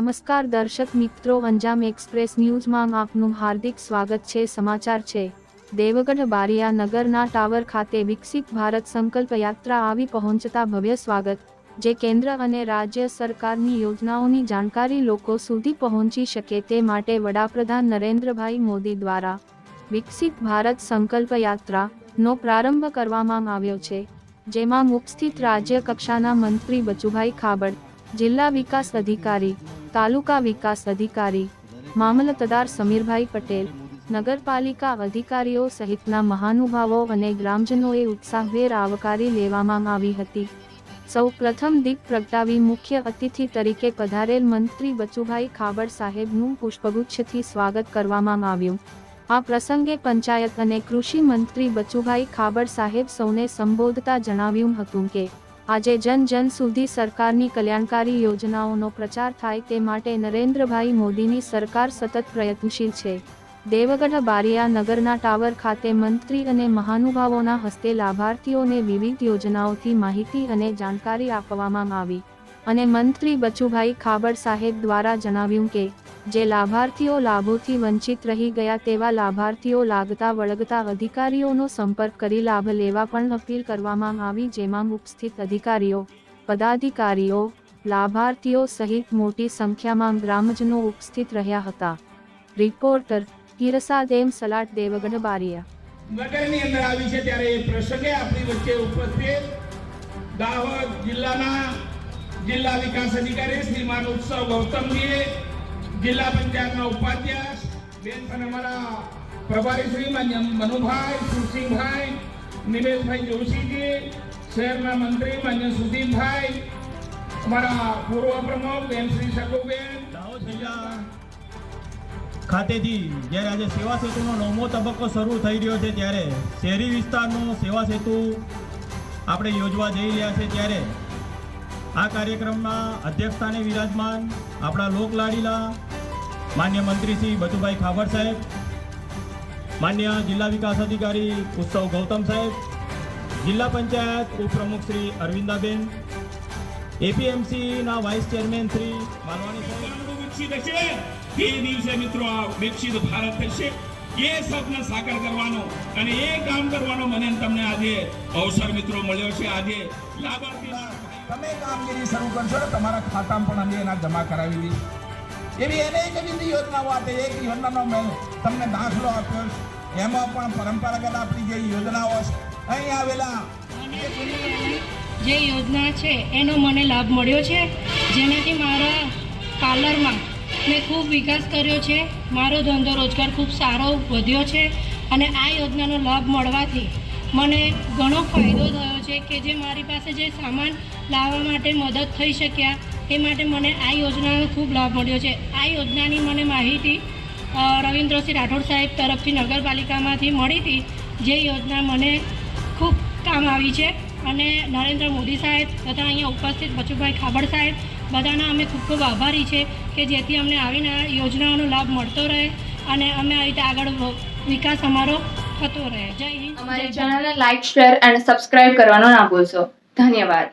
નમસ્કાર દર્શક મિત્રો, અંજામ એક્સપ્રેસ ન્યૂઝમાં આપનું હાર્દિક સ્વાગત છે. સમાચાર છે. દેવગઢ બારિયા નગરના ટાવર ખાતે વિકસિત ભારત સંકલ્પ યાત્રા આવી પહોંચતા ભવ્ય સ્વાગત, જે કેન્દ્ર અને રાજ્ય સરકારની યોજનાઓની જાણકારી લોકો સુધી પહોંચી શકે તે માટે વડાપ્રધાન નરેન્દ્રભાઈ મોદી દ્વારા વિકસિત ભારત સંકલ્પ યાત્રાનો પ્રારંભ કરવામાં આવ્યો છે, જેમાં ઉપસ્થિત રાજ્ય કક્ષાના મંત્રી બચુભાઈ ખાબડ, જિલ્લા વિકાસ અધિકારી તાલુકા વિકાસ અધિકારી મામલતદાર સમીરભાઈ પટેલ, નગરપાલિકા અધિકારીઓ સહિતના મહાનુભાવો અને ગ્રામજનોએ ઉત્સાહભેર આવકારી લેવામાં આવી હતી. સૌ પ્રથમ દીપ પ્રગટાવી મુખ્ય અતિથિ તરીકે પધારેલ મંત્રી બચુભાઈ ખાબડ સાહેબનું પુષ્પગુચ્છથી સ્વાગત કરવામાં આવ્યું. આ પ્રસંગે પંચાયત અને કૃષિ મંત્રી બચુભાઈ ખાબડ સાહેબ સૌને સંબોધતા જણાવ્યું હતું કે આજે જન જન સુધી સરકારની કલ્યાણકારી યોજનાઓનો પ્રચાર થાય તે માટે નરેન્દ્રભાઈ મોદીની સરકાર સતત પ્રયત્નશીલ છે. દેવગઢ બારિયા નગરના ટાવર ખાતે મંત્રી અને મહાનુભાવોના હસ્તે લાભાર્થીઓને વિવિધ યોજનાઓથી માહિતી અને જાણકારી આપવામાં આવી. અને મંત્રી બચુભાઈ ખાબડ સાહેબ દ્વારા જણાવ્યું કે જે લાભાર્થીઓ લાભોથી વંચિત રહી ગયા તેવા લાભાર્થીઓ લાગતા વળગતા અધિકારીઓનો સંપર્ક કરી લાભ લેવા પણ અપીલ કરવામાં આવી, જેમાં ઉપસ્થિત અધિકારીઓ, પદાધિકારીઓ, લાભાર્થીઓ સહિત મોટી સંખ્યામાં ગ્રામજનો ઉપસ્થિત રહ્યા હતા. Reporter Hirsad M Salat Devgadh Baria. નગરની અંદર આવી છે ત્યારે એ પ્રસંગે આપણી વચ્ચે ઉપસ્થિત દાહોદ જિલ્લાના જિલ્લા વિકાસ અધિકારી શ્રીમાન ઉત્સવ ગૌતમજીએ જિલ્લા પંચાયતના ઉપાધ્યક્ષ, બેન અને અમારા પ્રભારી શ્રી મનુભાઈ, સુરસિંહભાઈ, નિમેશભાઈ જોશીજી, શહેરના મંત્રી માન્ય સુધીનભાઈ, અમારા પૂર્વ પ્રમુખ બેન શ્રી શકુબેન. ખાતેથી જ્યારે આજે સેવા સેતુનો નવમો તબક્કો શરૂ થઈ રહ્યો છે ત્યારે શહેરી વિસ્તારનો સેવા સેતુ આપણે યોજવા જઈ રહ્યા છે ત્યારે આ કાર્યક્રમમાં અધ્યક્ષતાને વિરાજમાન આપણા લોકલાડીલા માન્ય મંત્રી શ્રી બચુભાઈ ખાબડ સાહેબ માન્ય જિલ્લા વિકાસ અધિકારી ઉત્સવ ગૌતમ સાહેબ જિલ્લા પંચાયત ઉપપ્રમુખ શ્રી અરવિંદાબેન એપીએમસીના વાઇસ ચેરમેન શ્રી માલવાણી સાહેબ. ગામડું વિકસિત હશે તે દિવસે મિત્રો આ વિકસિત ભારત થશે. એ સ્વપ્ન સાકાર કરવાનો અને એ કામ કરવાનો મને તમને આજે અવસર મિત્રો મળ્યો છે. આજે લાભાર્થી તમે કામગીરી શરૂ કરશો તમારા ખાતામાં પણ અમે એના જમા કરાવી દઈશ. એવી અનેક બીજી યોજનાઓ આપે. એક યોજનાનો મેં તમને દાખલો આપ્યો એમાં પણ પરંપરાગત આપણી જે યોજનાઓ છે, અહીં આવેલા જે યોજના છે, એનો મને લાભ મળ્યો છે. જેનાથી મારા પાર્લરમાં મેં ખૂબ વિકાસ કર્યો છે. મારો ધંધો રોજગાર ખૂબ સારો વધ્યો છે અને આ યોજનાનો લાભ મળવાથી મને ઘણો ફાયદો થયો છે કે જે મારી પાસે જે સામાન લાવવા માટે મદદ થઈ શક્યા એ માટે મને આ યોજનાનો ખૂબ લાભ મળ્યો છે. આ યોજનાની મને માહિતી રવિન્દ્રસિંહ રાઠોડ સાહેબ તરફથી નગરપાલિકામાંથી મળી હતી જે યોજના મને ખૂબ કામ આવી છે. અને નરેન્દ્ર મોદી સાહેબ તથા અહીંયા ઉપસ્થિત બચુભાઈ ખાબડ સાહેબ બધાના અમે ખૂબ ખૂબ આભારી છે કે જેથી અમને આવીને આ યોજનાઓનો લાભ મળતો રહે અને અમે આવી રીતે આગળ વિકાસ અમારો થતો રહે. જય હિન્દ અમારી ચેનલને લાઈક શેર અને સબસ્ક્રાઇબ કરવાનો ના ભૂલશો. ધન્યવાદ.